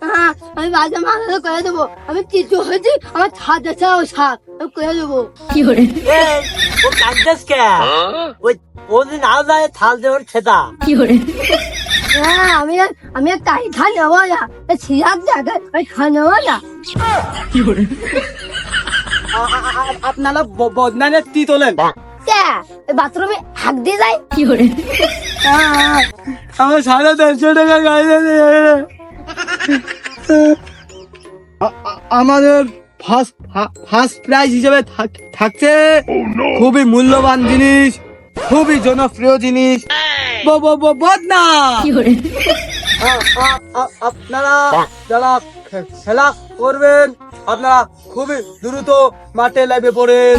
আহ, আমি বাজে মাথা করে দেবো। আমি কিছু হয়েছি আমার ছাদ আছে ও ছাদ আমি করে দেবো। এই, ও কাঁদছিস কে? ওই যায় থাল দেওয়ার খেতা। হ্যাঁ আমি আর- আমি আর তাই খা নেব না। ছিয়ার জায়গায় আমি খা নেব না। আ- আ- আপনারা বদনানে তি তোলেন কে? বাথরুমে হাক দিয়ে যায় আমার সাড়ে তিনশো টাকা গাড়ি আমাদের ফার্স্ট ফার্স্ট প্রাইজ হিসেবে থাক- থাকছে খুবই মূল্যবান জিনিস খুবই জনপ্রিয় জিনিস। বদনা আপনারা যারা খেলা করবেন আপনারা খুবই দ্রুত মাঠে লাইভে পড়েন।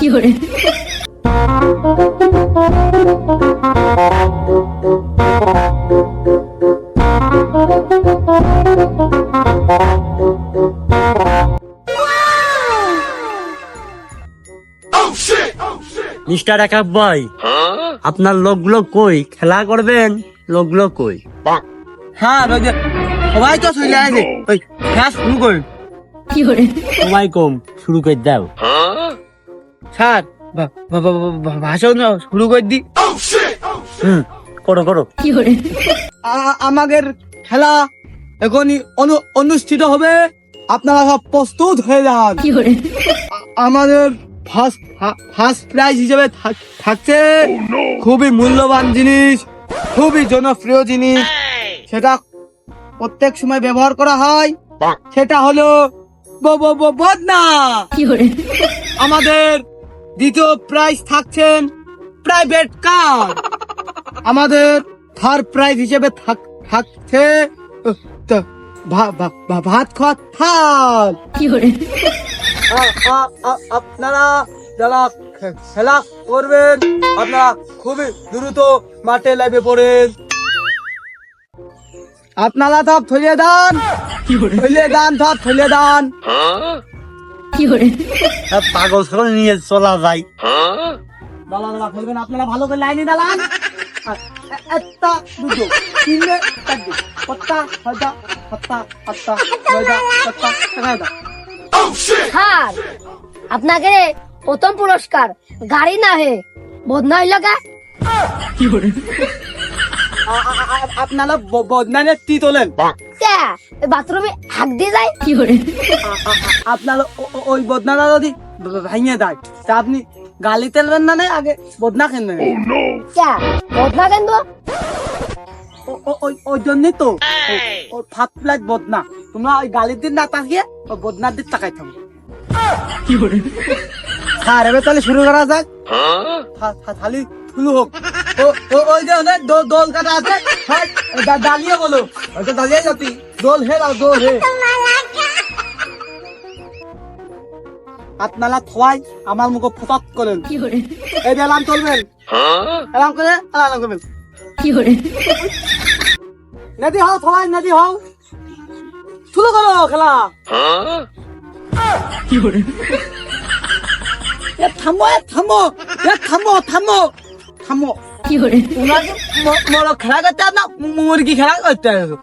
মিস্টার একাব ভাই আপনার লোকগুলো কই? খেলা করবেন? লোকগুলো কই? হ্যাঁ সবাই তো চলে আসে। ওই খেলা শুরু করুন। সময় কম শুরু করে দাও। স্যার ভাষণ শুরু করে দি। করো করো। আ- আমাদের খেলা এখনই অনু- অনুষ্ঠিত হবে। আপনারা সব প্রস্তুত হয়ে যান। আমাদের ফার্স্ট ফার্স্ট প্রাইজ হিসেবে থাক- থাকছে খুবই মূল্যবান জিনিস খুবই জনপ্রিয় জিনিস। সেটা প্রত্যেক সময় ব্যবহার করা হয়। সেটা হলো বদনা। আমাদের দ্বিতীয় প্রাইজ থাকছেন প্রাইভেট কার। আমাদের থার্ড প্রাইজ হিসেবে থাক- থাকছে ভাত খাওয়ার থাল। আপনারা যারা খেলা করবেন আপনারা খুবই দ্রুত মাঠে লাইভে পড়েন। আপনারা সব থলিয়ে দান থলিয়ে দান সব থলিয়ে দান। সব পাগল ছাগল নিয়ে চলা যায়। দালা দালা খেলবেন আপনারা ভালো করে লাইনে দালান একটা দুটো তিনটে চারটে পাঁচটা ছয়টা সাতটা আটটা নয়টা সাতটা এগারোটা। স্যার আপনাকে প্রথম পুরস্কার। গাড়ি না হে বদনা হইল কে আপনারা তি তোলেন। বাথরুমে হাক দিয়ে যায়। আ- আ- আ- আপনারা ও- ও- ওই বদনাটা যদি ভ- ভেঙে দেয় তা আপনি গালি তেলবেন না নে, আগে বদনা খেলবেন কে? বদনা কেন ও- ও- ওই জন্যই তো। ফাত প্লাইট বদনা। তোমরা ওই গালির দিন না তাকিয়ে ওই বদনার দিন তাকাই থাকো। হ্যাঁ এবার তাহলে শুরু করা যাক। থালি শুরু হোক। ও- ও- ওই যে অনেক দোল দোল কাটা আছে। হ্যাঁ, দা- দাঁড়িয়ে বলো। ওই তো দাঁড়িয়ে যাতি দোল হে আর দোল হে। আপনারা থোয়াই আমার মুখে ফটাত করেন। এই এলাম চলবেন এলাম করে এলাম করবেন কি করে? নদী হও থোয়াই নদী হও। শুরু করো খেলা। থামো, এ থামো এ থামো থামো থামো। কি মর খেলা করতে না, মুরগি খেলা করতে আসো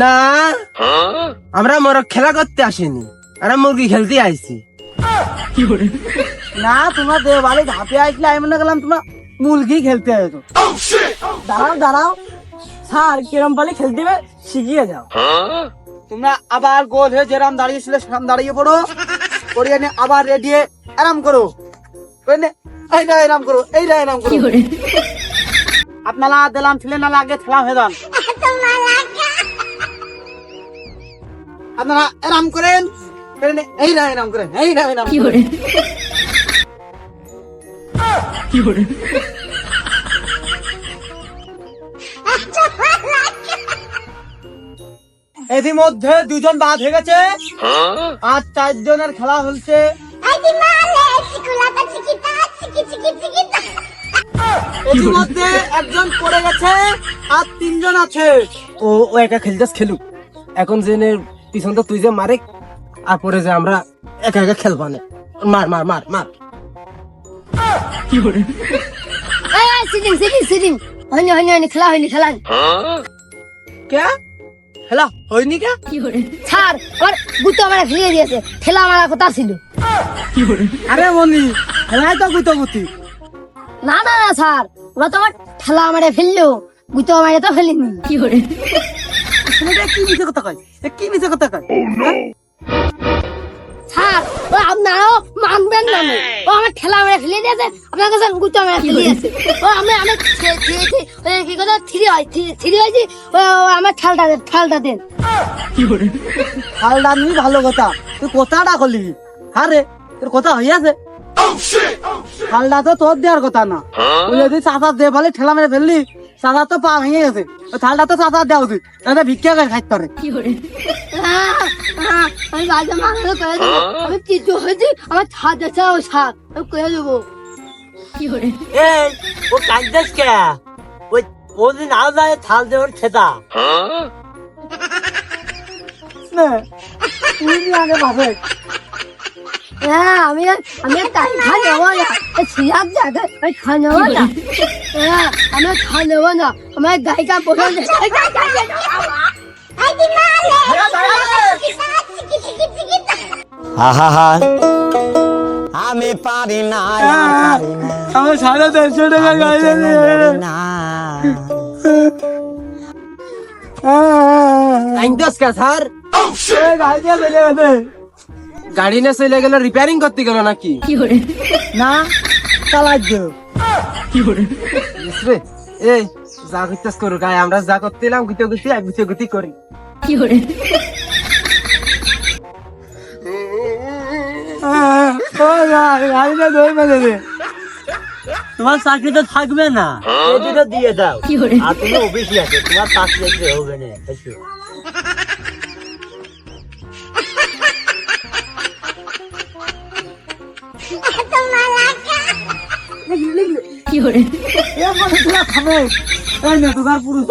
না, আমরা মোর খেলা করতে আসিনি, আমরা মুরগি খেলতে আইছি। না, তোমরা বাড়ি ধাপে আসলে আমি মনে করলাম তোমরা মুরগি খেলতে আসো দাঁড়াও দাঁড়াও। স্যার কিরম পালে খেলতে হবে শিখিয়ে যাও। তোমরা আবার গোল হয়ে যেরাম দাঁড়িয়েছিলে সেরাম দাঁড়িয়ে পড়ো। পড়িয়ে নে আবার রেডি আরাম করো। করে নে, এইটা এরাম করো এইটা এরাম করো। আপনারা দিলাম ছিলেন না আগে খেলা হয়ে যান। আপনারা এরাম করেন করে নে, এইটা এরাম করেন এইটা এরাম করেন। ইতিমধ্যে দুজন বাদ হয়ে গেছে। আর চারজনের খেলা হচ্ছে। ইতিমধ্যে একজন পড়ে গেছে আর তিনজন আছে। ও ও একা খেলতেস খেলুক। এখন যে পিছন তো তুই যে মারে আর পরে যে আমরা একা একা খেলবা না। মার মার মার মার। সিটিং সিটিং সিটিং হয়নি হয়নি হয়নি খেলা হয়নি খেলা কে? খেলা হয়নি কে? কি স্যার আমার গুতো মারা ফেলে দিয়েছে। ঠেলা মারা কথা ছিল। আরে মনি হেলাই তো গুতো গুতি না না না স্যার ওরা তো আমার ঠেলা মারে ফেলল। গুতো মারে তো ফেলিনি। ছেলেটা কি মিছে কথা কয়? কি মিছে কথা কয়? হ্যাঁ? স্যার ও আপনারাও মানবেন না ও আমার ঠেলা মারে ফেলে দিয়েছে। আপনার কাছে গুতো মারে ফেলে দিয়েছে। ও আমি আমি থি- থি- থি- ওই কি কথা? থ্রি হয় থ্রি- থ্রি হয়েছি। ও ও আমার ঠালটা দেন। ঠালটা দেন ভালো কথা। তুই কথাটা করলি আরে তোর কথা হইয়াছে হালদা তো তোর দেওয়ার কথা না। তুই যদি চাষা দে বলে ঠেলা মেরে ফেললি। চাষা তো পা ভেঙে গেছে থালটা তো চাষা দেওয়া উচিত তাহলে ভিক্ষা করে খাইতে পারে আহ, আহ, আমি বাজে মাংস করে দেবো। আমি কিছু হয়েছি আমার ছাদ আছে ও ছাদ। আমি করে দেবো। এই ও কাঁদছিস কে? ওই ওদিন আলো যায় থাল দেওয়ার খেতা নে, তুই আগে ভাবে হ্যাঁ আমি আমি তাই খা নেব না সিরাপ যাকে আমি খা নেব না হ্যাঁ আমি খা নেব না আমার গায়িকা পছন্দ আহা আমি পারি না আর পারি না আমার সাড়ে দেড়শো টাকা গাড়ি চলে যাবে না আইনদাস কে স্যার গাড়ি দিয়ে চলে গেছে গাড়ি নিয়ে চলে গেল রিপেয়ারিং করতে গেল নাকি? না রে, এই যা করতেস করু গায়ে আমরা যা করতেলাম গুতে গুতে গুতে গুতি করি। ও গাড়িটা দই মেলে রে। তোমার চাকরি তো থাকবে না। এই দুটো দিয়ে দাও। আর তুমি অফিসে আছে তোমার চাকরি হবে না খাবে পুরুষ